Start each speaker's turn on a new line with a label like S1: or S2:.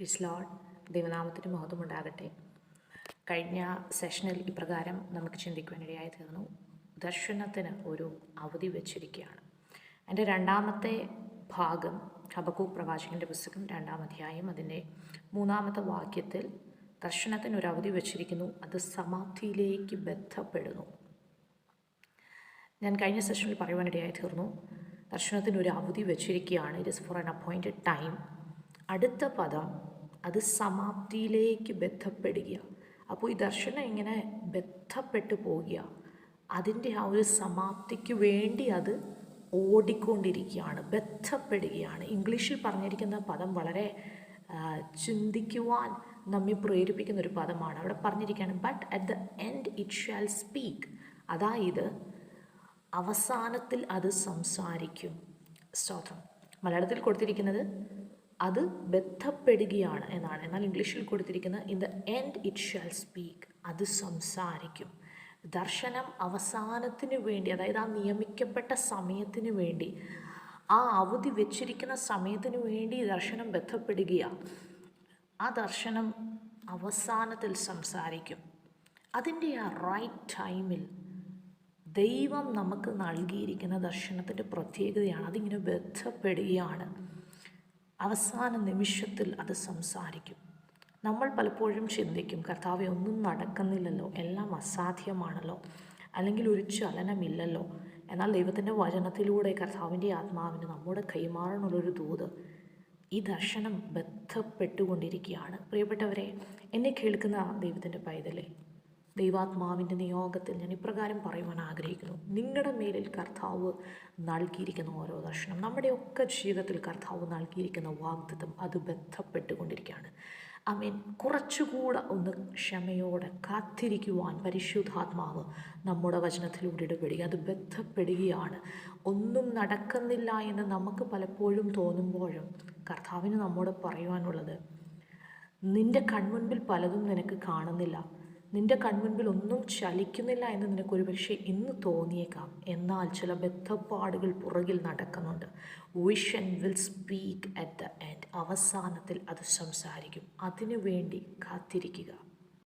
S1: പ്രീസ് load ദൈവനാമത്തിന് മഹത്വമുണ്ടാകട്ടെ. കഴിഞ്ഞ സെഷനിൽ ഇപ്രകാരം നമുക്ക് ചിന്തിക്കുവാനിടയായി തീർന്നു. ദർശനത്തിന് ഒരു അവധി വച്ചിരിക്കുകയാണ്. എന്റെ രണ്ടാമത്തെ ഭാഗം ഹബക്കു പ്രവാചകന്റെ പുസ്തകം രണ്ടാം അധ്യായം അതിന്റെ മൂന്നാമത്തെ വാക്യത്തിൽ ദർശനത്തിന് ഒരു അവധി വച്ചിരിക്കുന്നു. അത് സമാപ്തിയിലേക്ക് ബന്ധപ്പെടുന്നു. ഞാൻ കഴിഞ്ഞ സെഷനിൽ പറയുവാനിടയായി തീർന്നു. ദർശനത്തിന് ഒരു അവധി വെച്ചിരിക്കുകയാണ്. It is for an appointed time അടുത്ത പദം അത് സമാപ്തിയിലേക്ക് ബന്ധപ്പെടുക അപ്പോൾ ഈ ദർശനം ഇങ്ങനെ ബന്ധപ്പെട്ടു പോകുക അതിന്റെ ആ ഒരു സമാപ്തിക്ക് വേണ്ടി അത് ഓടിക്കൊണ്ടിരിക്കുകയാണ് ബന്ധപ്പെടുകയാണ്. ഇംഗ്ലീഷിൽ പറഞ്ഞിരിക്കുന്ന പദം വളരെ ചിന്തിക്കുവാൻ നമ്മെ പ്രേരിപ്പിക്കുന്ന ഒരു പദമാണ്. അവിടെ പറഞ്ഞിരിക്കുകയാണ് but at the end it shall speak അതായത് അവസാനത്തിൽ അത് സംസാരിക്കും. സ്തോത്രം. മലയാളത്തിൽ കൊടുത്തിരിക്കുന്നത് അത് ബന്ധപ്പെടുകയാണ് എന്നാണ്. എന്നാൽ ഇംഗ്ലീഷിൽ കൊടുത്തിരിക്കുന്ന in the end it shall speak അത് സംസാരിക്കും. ദർശനം അവസാനത്തിന് വേണ്ടി അതായത് ആ നിയമിക്കപ്പെട്ട സമയത്തിന് വേണ്ടി ആ അവധി വെച്ചിരിക്കുന്ന സമയത്തിന് വേണ്ടി ദർശനം ബന്ധപ്പെടുകയാണ്. ആ ദർശനം അവസാനത്തിൽ സംസാരിക്കും. അതിന്റെ ആ റൈറ്റ് ടൈമിൽ ദൈവം നമുക്ക് നൽകിയിരിക്കുന്ന ദർശനത്തിന്റെ പ്രത്യേകതയാണ്. അതിങ്ങനെ ബന്ധപ്പെടുകയാണ്. അവസാന നിമിഷത്തിൽ അത് സംസാരിക്കും. നമ്മൾ പലപ്പോഴും ചിന്തിക്കും കർത്താവെ ഒന്നും നടക്കുന്നില്ലല്ലോ. എല്ലാം അസാധ്യമാണല്ലോ. അല്ലെങ്കിൽ ഒരു ചലനമില്ലല്ലോ. എന്നാൽ ദൈവത്തിന്റെ വചനത്തിലൂടെ കർത്താവിന്റെ ആത്മാവിന് നമ്മുടെ കൈമാറാനുള്ളൊരു ദൂത് ഈ ദർശനം ബന്ധപ്പെട്ടുകൊണ്ടിരിക്കുകയാണ്. പ്രിയപ്പെട്ടവരെ എന്നെ കേൾക്കുന്ന ദൈവത്തിന്റെ പൈതലേ ദൈവാത്മാവിന്റെ നിയോഗത്തിൽ ഞാൻ ഇപ്രകാരം പറയുവാൻ ആഗ്രഹിക്കുന്നു. നിങ്ങളുടെ മേലിൽ കർത്താവ് നൽകിയിരിക്കുന്ന ഓരോ ദർശനം നമ്മുടെയൊക്കെ ജീവിതത്തിൽ കർത്താവ് നൽകിയിരിക്കുന്ന വാഗ്ദത്തം അത് ബന്ധപ്പെട്ടുകൊണ്ടിരിക്കുകയാണ്. മീൻ കുറച്ചുകൂടെ ഒന്ന് ക്ഷമയോടെ കാത്തിരിക്കുവാൻ പരിശുദ്ധാത്മാവ് നമ്മുടെ വചനത്തിലൂടെ ഇടപെടുക അത് ബന്ധപ്പെടുകയാണ്. ഒന്നും നടക്കുന്നില്ല എന്ന് നമുക്ക് പലപ്പോഴും തോന്നുമ്പോഴും കർത്താവിന് നമ്മോട് പറയുവാനുള്ളത് നിന്റെ കൺമുൻപിൽ പലതും നിനക്ക് കാണുന്നില്ല. നിന്റെ കൺമുൻപിൽ ഒന്നും ചലിക്കുന്നില്ല എന്ന് നിനക്ക് ഒരുപക്ഷെ ഇന്ന് തോന്നിയേക്കാം. എന്നാൽ ചില ബദ്ധപ്പാടുകൾ പുറകിൽ നടക്കുന്നുണ്ട്. Vision will speak at the end അവസാനത്തിൽ അത് സംസാരിക്കും. അതിനു വേണ്ടി കാത്തിരിക്കുക.